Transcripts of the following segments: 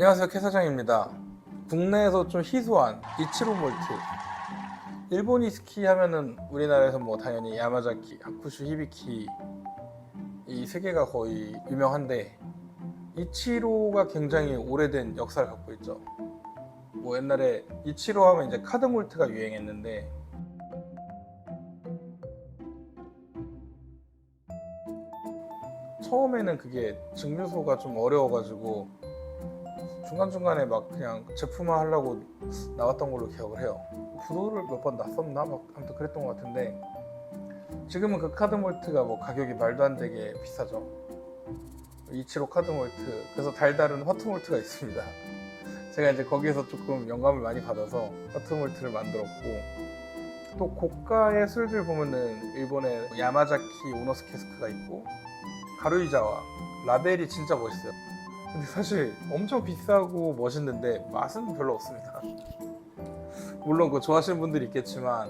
안녕하세요 캐사장입니다. 국내에서 좀 희소한 이치로 몰트. 일본 위스키 하면은 우리나라에서 뭐 당연히 야마자키, 하쿠슈, 히비키 이 세 개가 거의 유명한데 이치로가 굉장히 오래된 역사를 갖고 있죠. 뭐 옛날에 이치로 하면 이제 카드 몰트가 유행했는데 처음에는 그게 증류소가 좀 어려워가지고 중간중간에 막 그냥 제품화 하려고 나왔던 걸로 기억을 해요. 부도를 몇 번 났었나? 막 아무튼 그랬던 것 같은데 지금은 그 카드 몰트가 뭐 가격이 말도 안 되게 비싸죠. 이치로 카드 몰트 그래서 달달한 화투 몰트가 있습니다. 제가 이제 거기에서 조금 영감을 많이 받아서 화투 몰트를 만들었고 또 고가의 술들 보면은 일본의 야마자키 오노스 캐스크가 있고 가루이자와 라벨이 진짜 멋있어요. 근데 사실 엄청 비싸고 멋있는데 맛은 별로 없습니다. 물론 그 좋아하시는 분들이 있겠지만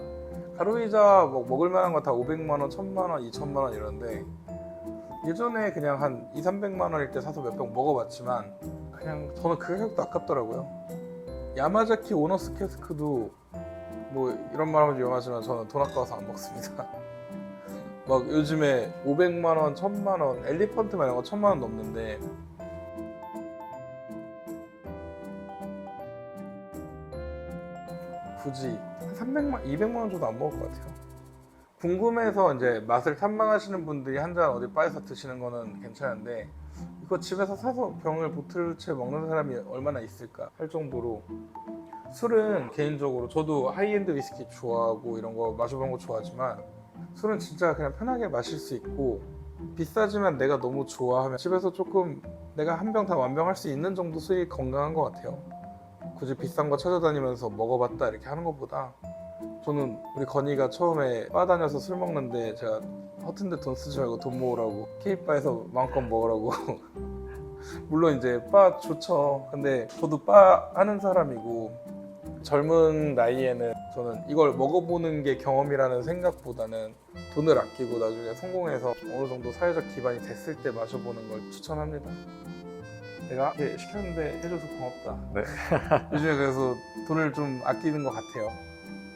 가루이자 뭐 먹을 만한 거 다 500만 원, 1000만 원, 2000만 원 이런데 예전에 그냥 한 2, 300만 원일 때 사서 몇 병 먹어봤지만 그냥 저는 그 가격도 아깝더라고요. 야마자키 오너스 캐스크도 뭐 이런 말 하면 위험하지만 저는 돈 아까워서 안 먹습니다. 막 요즘에 500만 원, 1000만 원, 엘리펀트 거 1000만 원 넘는데 굳이 한 300만, 200만 원 정도 안 먹을 것 같아요. 궁금해서 이제 맛을 탐방하시는 분들이 한 잔 어디 바에서 드시는 거는 괜찮은데 이거 집에서 사서 병을 보틀채 먹는 사람이 얼마나 있을까 할 정도로 술은 개인적으로 저도 하이엔드 위스키 좋아하고 이런 거 마셔본 거 좋아하지만 술은 진짜 그냥 편하게 마실 수 있고 비싸지만 내가 너무 좋아하면 집에서 조금 내가 한 병 다 완병할 수 있는 정도 술이 건강한 것 같아요. 굳이 비싼 거 찾아다니면서 먹어봤다 이렇게 하는 것보다 저는 우리 건이가 처음에 바 다녀서 술 먹는데 제가 허튼데 돈 쓰지 말고 돈 모으라고 케이바에서 마음껏 먹으라고 물론 이제 바 좋죠 근데 저도 바 하는 사람이고 젊은 나이에는 저는 이걸 먹어보는 게 경험이라는 생각보다는 돈을 아끼고 나중에 성공해서 어느 정도 사회적 기반이 됐을 때 마셔보는 걸 추천합니다. 내가 이렇게 시켰는데 해줘서 고맙다. 네. 요즘에 그래서 돈을 좀 아끼는 것 같아요.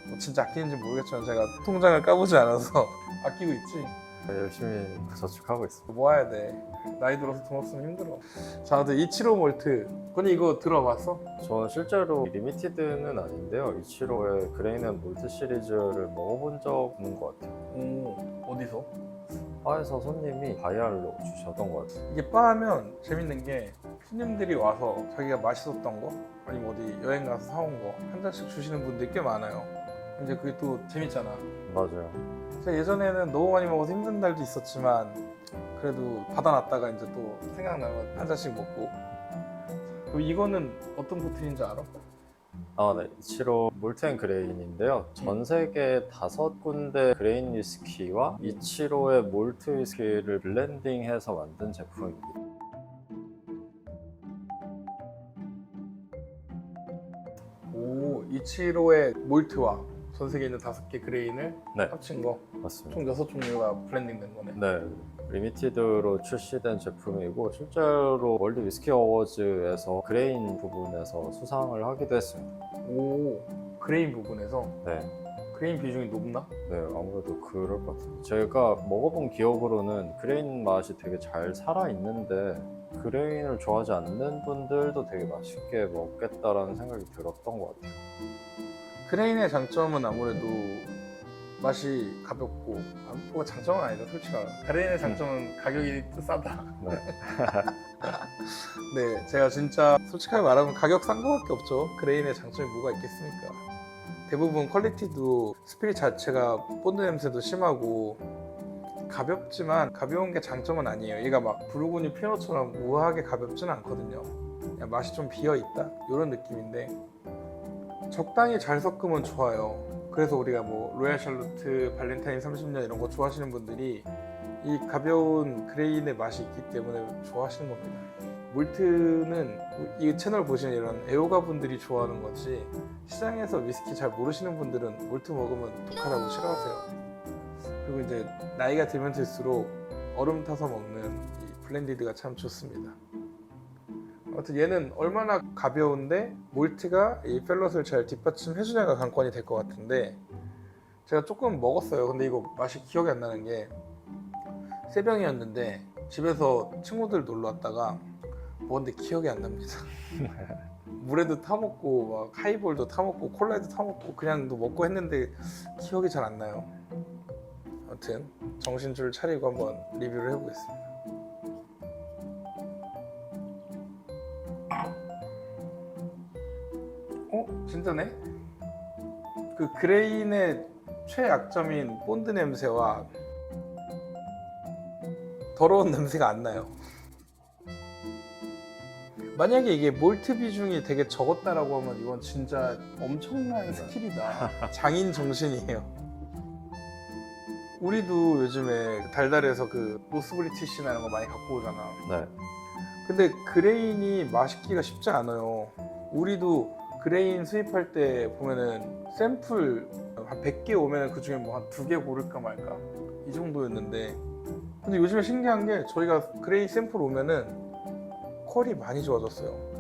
뭐 진짜 아끼는지 모르겠지만 제가 통장을 까보지 않아서 아끼고 있지. 열심히 저축하고 있습니다. 모아야 돼. 나이 들어서 돈 없으면 힘들어. 자, 근데 이치로 몰트. 건이 이거 들어봤어? 저는 실제로 리미티드는 아닌데요. 이치로의 그레인 앤 몰트 시리즈를 먹어본 적 없는 것 같아요. 오, 어디서? 바에서 손님이 다이알로 주셨던 것 같아요. 이게 바 하면 재밌는 게 손님들이 와서 자기가 맛있었던 거 아니면 어디 여행 가서 사온 거 한 잔씩 주시는 분들이 꽤 많아요. 이제 그게 또 재밌잖아. 맞아요. 제가 예전에는 너무 많이 먹어서 힘든 날도 있었지만 그래도 받아놨다가 이제 또 생각나면 한 잔씩 먹고. 그럼 이거는 어떤 보틀인지 알아? 아, 네. 이치로 몰트 앤 그레인인데요. 전 세계 다섯 군데 그레인 위스키와 이치로의 몰트 위스키를 블렌딩해서 만든 제품입니다. 이치로의 몰트와 전 세계에 있는 다섯 개 그레인을 네. 합친 거. 맞습니다. 총 여섯 종류가 블렌딩된 거네. 네, 리미티드로 출시된 제품이고 실제로 월드 위스키 어워즈에서 그레인 부분에서 수상을 하기도 했습니다. 오, 그레인 부분에서 네, 그레인 비중이 높나? 네 아무래도 그럴 것 같아요. 제가 먹어본 기억으로는 그레인 맛이 되게 잘 살아 있는데 그레인을 좋아하지 않는 분들도 되게 맛있게 먹겠다라는 생각이 들었던 것 같아요. 그레인의 장점은 아무래도 맛이 가볍고 아, 뭐가 장점은 아니다 솔직히 그레인의 장점은 가격이 또 싸다. 네, 네 제가 진짜 솔직하게 말하면 가격 싼 거밖에 없죠. 그레인의 장점이 뭐가 있겠습니까? 대부분 퀄리티도 스피릿 자체가 본드 냄새도 심하고 가볍지만 가벼운 게 장점은 아니에요 얘가 막 부르고니 피노처럼 우아하게 가볍지는 않거든요 그냥 맛이 좀 비어 있다 이런 느낌인데 적당히 잘 섞으면 좋아요. 그래서 우리가 뭐 로얄 샬로트, 발렌타인 30년 이런 거 좋아하시는 분들이 이 가벼운 그레인의 맛이 있기 때문에 좋아하시는 겁니다. 몰트는 이 채널 보시는 이런 애호가 분들이 좋아하는 거지 시장에서 위스키 잘 모르시는 분들은 몰트 먹으면 독하다고 싫어하세요. 그리고 이제 나이가 들면 들수록 얼음 타서 먹는 이 블렌디드가 참 좋습니다. 아무튼 얘는 얼마나 가벼운데 몰트가 이 펠럿을 잘 뒷받침해주냐가 관건이 될 것 같은데 제가 조금 먹었어요. 근데 이거 맛이 기억이 안 나는 게 세 병이었는데 집에서 친구들 놀러 왔다가 먹었는데 기억이 안 납니다. 물에도 타 먹고 막 하이볼도 타 먹고 콜라에도 타 먹고 그냥도 먹고 했는데 기억이 잘 안 나요. 아무튼 정신줄 차리고 한번 리뷰를 해보겠습니다. 어? 진짜네? 그 그레인의 최약점인 본드 냄새와 더러운 냄새가 안 나요. 만약에 이게 몰트 비중이 되게 적었다라고 하면 이건 진짜 엄청난 스킬이다. 장인 정신이에요. 우리도 요즘에 달달해서 그 로스 브리티시나 이런 거 많이 갖고 오잖아. 네. 근데 그레인이 맛있기가 쉽지 않아요. 우리도 그레인 수입할 때 보면은 샘플 한 100개 오면은 그 중에 뭐 한 두 개 고를까 말까 이 정도였는데 근데 요즘에 신기한 게 저희가 그레인 샘플 오면은 퀄이 많이 좋아졌어요.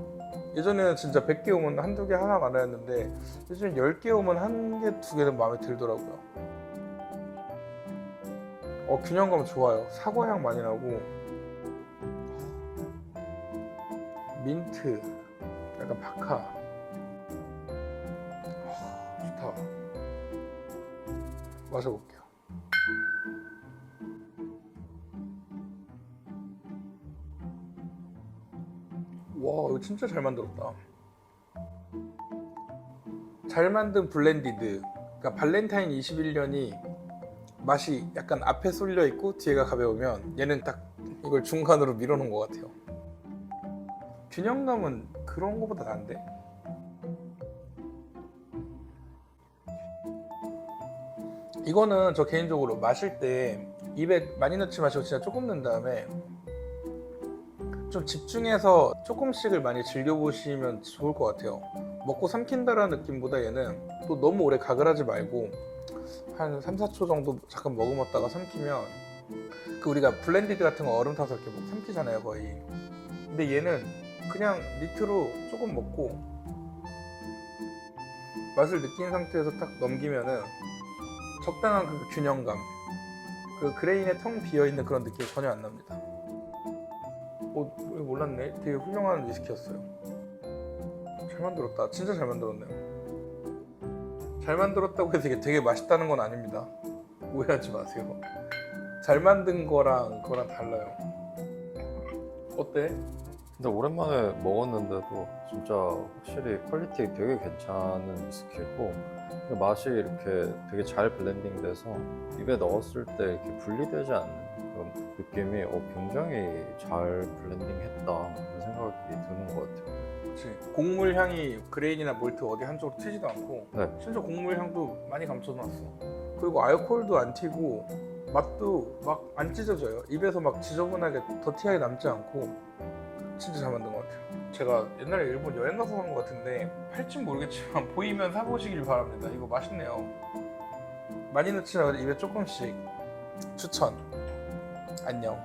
예전에는 진짜 100개 오면 한두 개 하나 많아였는데 요즘 10개 오면 한 개, 두 개는 마음에 들더라고요. 어, 균형감 좋아요. 사과향 많이 나고 민트, 약간. 아, 좋다. 마셔볼게요. 와, 이거 진짜 잘 만들었다. 잘 만든 블렌디드. 그러니까 발렌타인 21년이 맛이 약간 앞에 쏠려 있고 뒤에가 가벼우면 얘는 딱 이걸 중간으로 밀어놓은 것 같아요. 균형감은 그런 거보다 난데? 이거는 저 개인적으로 마실 때 입에 많이 넣지 마시고 진짜 조금 넣은 다음에 좀 집중해서 조금씩을 많이 즐겨보시면 좋을 것 같아요. 먹고 삼킨다라는 느낌보다 얘는 또 너무 오래 가글하지 말고 한 3, 4초 정도 잠깐 머금었다가 삼키면 그 우리가 블렌디드 같은 거 얼음 타서 이렇게 뭐 삼키잖아요 거의. 근데 얘는 그냥 니트로 조금 먹고 맛을 느낀 상태에서 딱 넘기면은 적당한 그 균형감 그 그레인에 텅 비어있는 그런 느낌이 전혀 안 납니다. 어, 몰랐네. 되게 훌륭한 위스키였어요. 잘 만들었다. 진짜 잘 만들었네요 잘 만들었다고 해서 이게 되게 맛있다는 건 아닙니다. 오해하지 마세요. 잘 만든 거랑 그거랑 달라요. 어때? 근데 오랜만에 먹었는데도 진짜 확실히 퀄리티 되게 괜찮은 위스키고 그 맛이 이렇게 되게 잘 블렌딩돼서 입에 넣었을 때 이렇게 분리되지 않는 그런 느낌이 어, 굉장히 잘 블렌딩했다 그런 생각이 드는 것 같아요. 그치. 곡물 향이 그레인이나 몰트 어디 한쪽으로 튀지도 않고 네. 심지어 곡물 향도 많이 감춰놨어. 그리고 알코올도 안 튀고 맛도 막 안 찢어져요. 입에서 막 지저분하게 더티하게 남지 않고 진짜 잘 만든 것 같아요. 제가 옛날에 일본 여행 가서 산 것 같은데 팔진 모르겠지만 보이면 사보시길 바랍니다. 이거 맛있네요. 많이 넣지 말고 입에 조금씩 추천. 안녕.